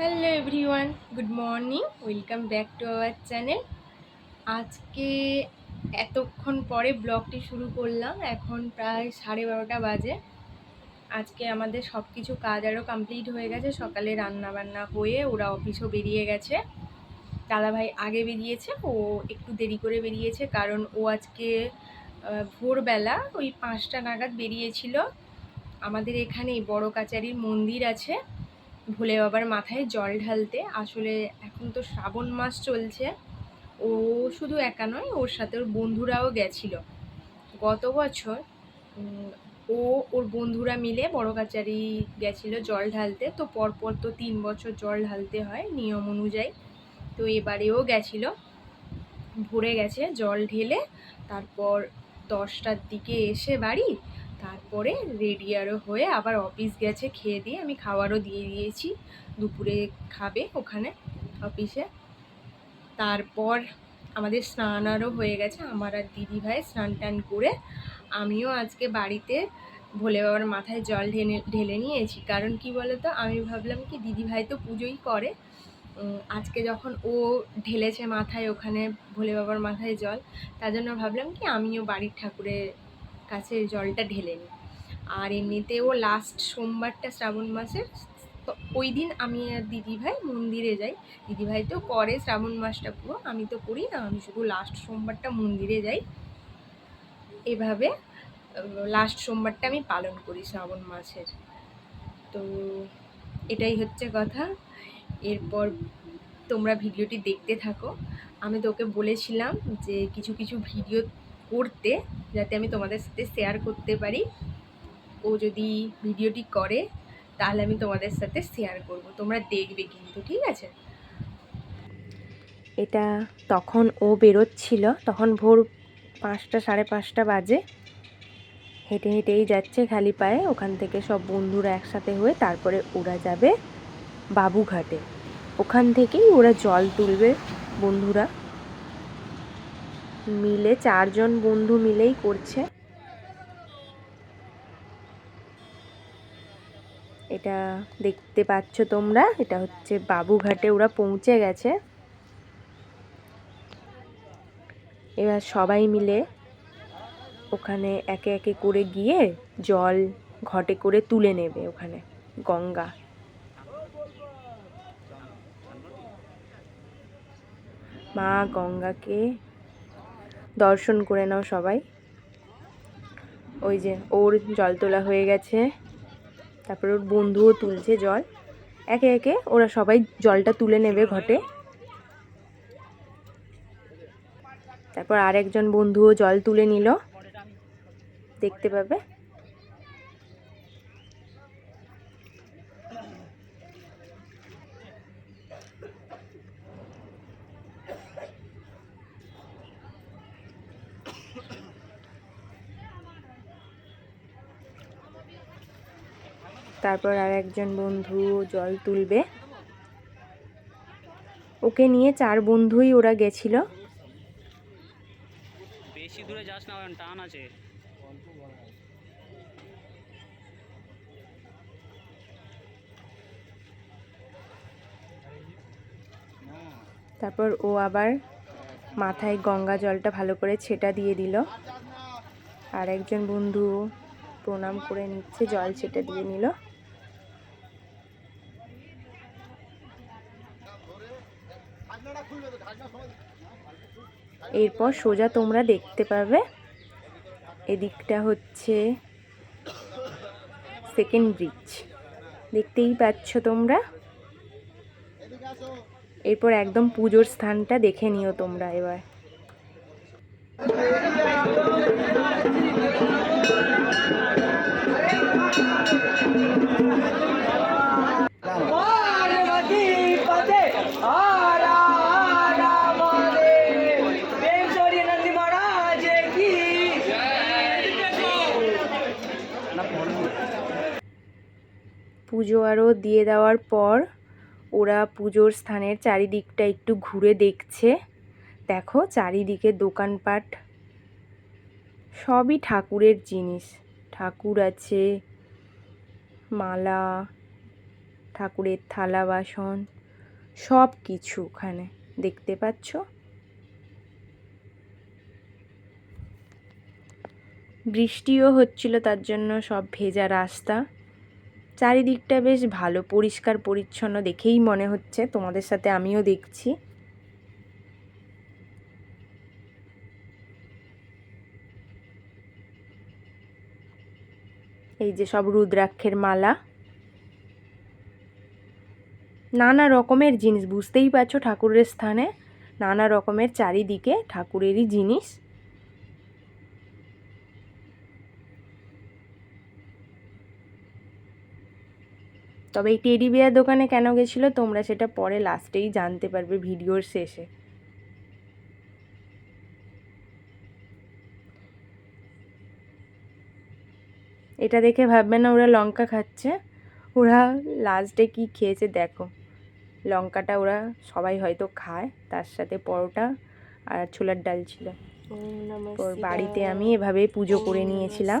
Hello everyone, good morning, welcome back to our channel. আজকে এতক্ষণ পরে ব্লগটি শুরু করলাম, এখন প্রায় সাড়ে বারোটা বাজে। আজকে আমাদের সব কিছু কাজ আরও কমপ্লিট হয়ে গেছে, সকালে রান্না বান্না হয়ে ওরা অফিসও বেরিয়ে গেছে। দাদাভাই আগে বেরিয়েছে, ও একটু দেরি করে বেরিয়েছে, কারণ ও আজকে ভোরবেলা ওই পাঁচটা নাগাদ বেরিয়েছিল। আমাদের এখানে বড় কাচারির মন্দির আছে। ভোলে বাবার মাথায় জল ঢালতে। আসলে এখন তো শ্রাবণ মাস চলছে। ও শুধু একা নয়, ওর সাথে ওর বন্ধুরাও গেছিল। গত বছর ও, ওর বন্ধুরা মিলে বড় কাচারি গেছিল জল ঢালতে। তো পরপর তো তিন বছর জল ঢালতে হয় নিয়ম অনুযায়ী। তো এবারেও গেছিল, ভরে গেছে জল ঢেলে। তারপর দশটার দিকে এসে বাড়ি তারপরে রেডি আরও হয়ে আবার অফিস গেছে, খেয়ে দিয়ে আমি খাবারও দিয়ে দিয়েছি। দুপুরে খাবে ওখানে অফিসে তারপর আমাদের স্নান আরও হয়ে গেছে, আমার আর দিদি ভাই স্নান টান করে আমিও আজকে বাড়িতে ভোলে বাবার মাথায় জল ঢেলে ঢেলে নিয়েছি। কারণ কি বলতো, আমি ভাবলাম কি দিদি ভাই তো পুজোই করে। আজকে যখন ও ঢেলেছে মাথায় ওখানে ভোলে বাবার মাথায় জল, তার জন্য ভাবলাম কি আমিও বাড়ির ঠাকুরের কাছে জলটা ঢেলে নিই আর এমনিতেও লাস্ট সোমবারটা শ্রাবণ মাসের তো ওই দিন আমি আর দিদিভাই মন্দিরে যাই। দিদিভাই তো করে শ্রাবণ মাসটা পুরো, আমি তো করি না, আমি শুধু লাস্ট সোমবারটা মন্দিরে যাই। এভাবে লাস্ট সোমবারটা আমি পালন করি শ্রাবণ মাসের। তো এটাই হচ্ছে কথা। এরপর তোমরা ভিডিওটি দেখতে থাকো। আমি তোকে বলেছিলাম যে কিছু কিছু ভিডিও করতে, যাতে আমি তোমাদের সাথে শেয়ার করতে পারি। ও যদি ভিডিওটি করে, তাহলে আমি তোমাদের সাথে শেয়ার করব। তোমরা দেখবে কিন্তু, ঠিক আছে? এটা তখন ও বেরোচ্ছিল। তখন ভোর পাঁচটা, সাড়ে পাঁচটা বাজে। হেঁটে হেঁটেই যাচ্ছে খালি পায়ে। ওখান থেকে সব বন্ধুরা একসাথে হয়ে তারপরে ওরা যাবে বাবুঘাটে। ওখান থেকেই ওরা জল তুলবে বন্ধুরা। মিলে, চারজন বন্ধু মিলেই করছে। এটা দেখতে পাচ্ছ তোমরা, এটা হচ্ছে বাবুঘাটে, ওরা পৌঁছে গেছে। এবার সবাই মিলে ওখানে একে একে করে গিয়ে জল ঘটে করে তুলে নেবে ওখানে, গঙ্গা। মা গঙ্গাকে দর্শন করে নাও সবাই। ওই যে ওর জল তোলা হয়ে গেছে। তারপর ওর বন্ধুও তুলছে জল। একে একে ওরা সবাই জলটা তুলে নেবে ঘটে। তারপর আরেকজন বন্ধুও জল তুলে নিল। দেখতে পাবে? তারপর আর একজন বন্ধু জল তুলবে। ওকে নিয়ে চার বন্ধুই ওরা গেছিল। বেশি দূরে যাস না টান আছে। তারপর ও আবার মাথায় গঙ্গা জলটা ভালো করে ছেটা দিয়ে দিল। আর একজন বন্ধু প্রণাম করে নিচ্ছে জল ছেটা দিয়ে নিল। এরপর সোজা তোমরা দেখতে পাবে। এদিকটা হচ্ছে সেকেন্ড ব্রিজ দেখতেই পাচ্ছ তোমরা? এরপর একদম পুজোর স্থানটা দেখে নিও তোমরা এবার। পুজো আরও দিয়ে দেওয়ার পর ওরা পুজোর স্থানের চারিদিকটা একটু ঘুরে দেখছে। দেখো চারিদিকে দোকানপাট। সবই ঠাকুরের জিনিস। ঠাকুর আছে, মালা, ঠাকুরের থালা, বাসন সব কিছু ওখানে। দেখতে পাচ্ছ? বৃষ্টিও হচ্ছিল, তার জন্য সব ভেজা রাস্তা। চারিদিকটা বেশ ভালো, পরিষ্কার, পরিচ্ছন্ন দেখেই মনে হচ্ছে। তোমাদের সাথে আমিও দেখছি। এই যে সব রুদ্রাক্ষের মালা। নানা রকমের জিনিস, বুঝতেই পারছ ঠাকুরের স্থানে। নানা রকমের চারিদিকে ঠাকুরেরই জিনিস। তবে এই টেডি বিয়ার দোকানে কেন গেছিল তোমরা সেটা পরে লাস্টেই জানতে পারবে ভিডিওর শেষে। এটা দেখে ভাববে না ওরা লঙ্কা খাচ্ছে? ওরা লাস্টে কি খেয়েছে দেখো। লঙ্কাটা ওরা সবাই হয়তো খায় তার সাথে পরোটা আর ছোলার ডাল ছিল। তোর বাড়িতে আমি এভাবে পুজো করে নিয়েছিলাম।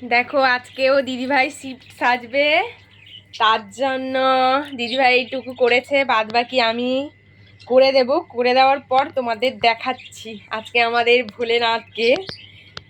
দেখো, আজকেও দিদিভাই শিফট সাজবে। তার জন্য দিদিভাই এইটুকু করেছে বাদ বাকি আমি করে দেব। করে দেওয়ার পর তোমাদের দেখাচ্ছি। আজকে আমাদের ভোলেনাথকে।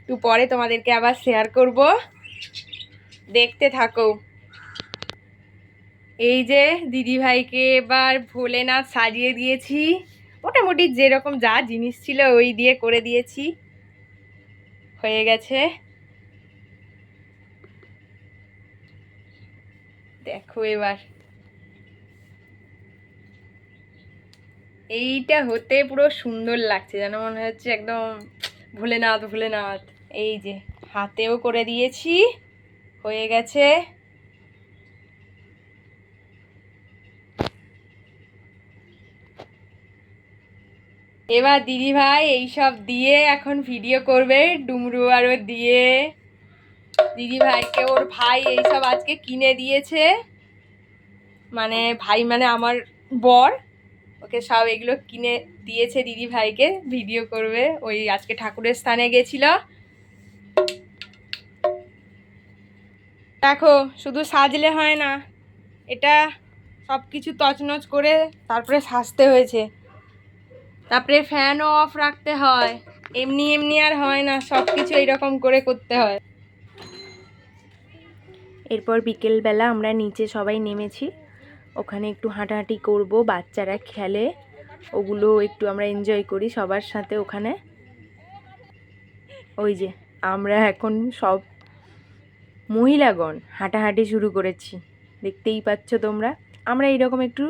একটু পরে তোমাদেরকে আবার শেয়ার করব। দেখতে থাকো। এই যে দিদিভাইকে এবার ভোলেনাথ সাজিয়ে দিয়েছি। মোটামুটি যেরকম যা জিনিস ছিল ওই দিয়ে করে দিয়েছি। হয়ে গেছে। দেখো এবার। এইটা হতে পুরো সুন্দর লাগছে, যেন মনে হচ্ছে একদম ভোলেনাথ ভোলেনাথ। এই যে, হাতেও করে দিয়েছি, হয়ে গেছে। এবার দিদি ভাই এইসব দিয়ে এখন ভিডিও করবে, ডুমরু আরও দিয়ে। দিদি ভাইকে ওর ভাই এইসব আজকে কিনে দিয়েছে। মানে ভাই মানে আমার বর, ওকে সব এগুলো কিনে দিয়েছে দিদি ভাইকে, ভিডিও করবে। ওই আজকে ঠাকুরের স্থানে গেছিল। দেখো, শুধু সাজলে হয় না, এটা সব কিছু তছনছ করে তারপরে সাজতে হয়েছে। তারপরে ফ্যানও অফ রাখতে হয়। এমনি এমনি আর হয় না সব কিছু এইরকম করে করতে হয়। এরপর বিকেলবেলা আমরা নিচে সবাই নেমেছি। ওখানে একটু হাঁটাহাঁটি করব, বাচ্চারা খেলে, ওগুলো একটু আমরা এনজয় করি সবার সাথে ওখানে। ওই যে, আমরা এখন সব মহিলাগণ হাঁটাহাঁটি শুরু করেছি, দেখতেই পাচ্ছ তোমরা। আমরা এইরকম একটু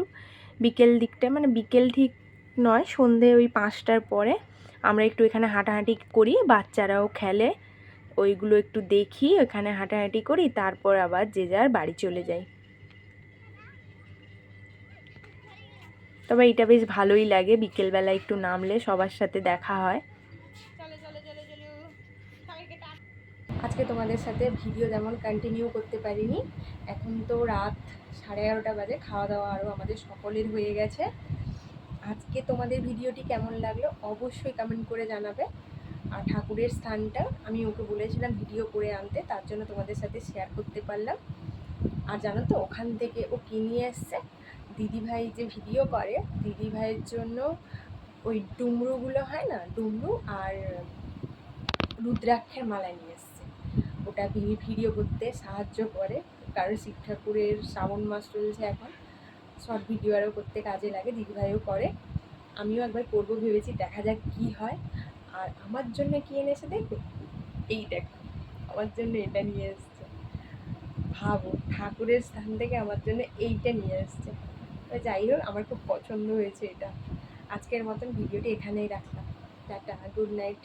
বিকেল দিকটা মানে বিকেল ঠিক নয়, সন্ধে ওই পাঁচটার পরে আমরা একটু এখানে হাঁটাহাঁটি করি, বাচ্চারাও খেলে ওইগুলো একটু দেখি ওখানে হাঁটাহাঁটি করি তারপর আবার যে যার বাড়ি চলে যাই। তবে এটা বেশ ভালোই লাগে বিকেলবেলা একটু নামলে সবার সাথে দেখা হয়। আজকে তোমাদের সাথে ভিডিও যেমন কন্টিনিউ করতে পারিনি। এখন তো রাত সাড়ে এগারোটা বাজে খাওয়া দাওয়া আরও আমাদের সকলের হয়ে গেছে। আজকে তোমাদের ভিডিওটি কেমন লাগল অবশ্যই কমেন্ট করে জানাবে। আর ঠাকুরের স্থানটা আমি ওকে বলেছিলাম ভিডিও করে আনতে, তার জন্য তোমাদের সাথে শেয়ার করতে পারলাম। আর জানো তো, ওখান থেকে ও কি নিয়ে এসছে? দিদিভাই যে ভিডিও করে, দিদিভাইয়ের জন্য ওই ডুমরুগুলো হয় না, ডুমরু আর রুদ্রাক্ষের মালা নিয়ে এসছে। ওটা ভিডিও করতে সাহায্য করে। কারণ শিব ঠাকুরের শ্রাবণ মাস চলছে এখন। শর্ট ভিডিও আরও করতে কাজে লাগে, দিদিভাইও করে। আমিও একবার করব ভেবেছি, দেখা যাক কি হয়। আর আমার জন্য কি এনেছে দেখবে? এই দেখো, আমার জন্য এটা নিয়ে এসছে। ভাবো, ঠাকুরের স্থান থেকে আমার জন্য এইটা নিয়ে এসছে। তো যাই হোক, আমার খুব পছন্দ হয়েছে এটা। আজকের মতন ভিডিওটি এখানেই রাখলাম। Tata good night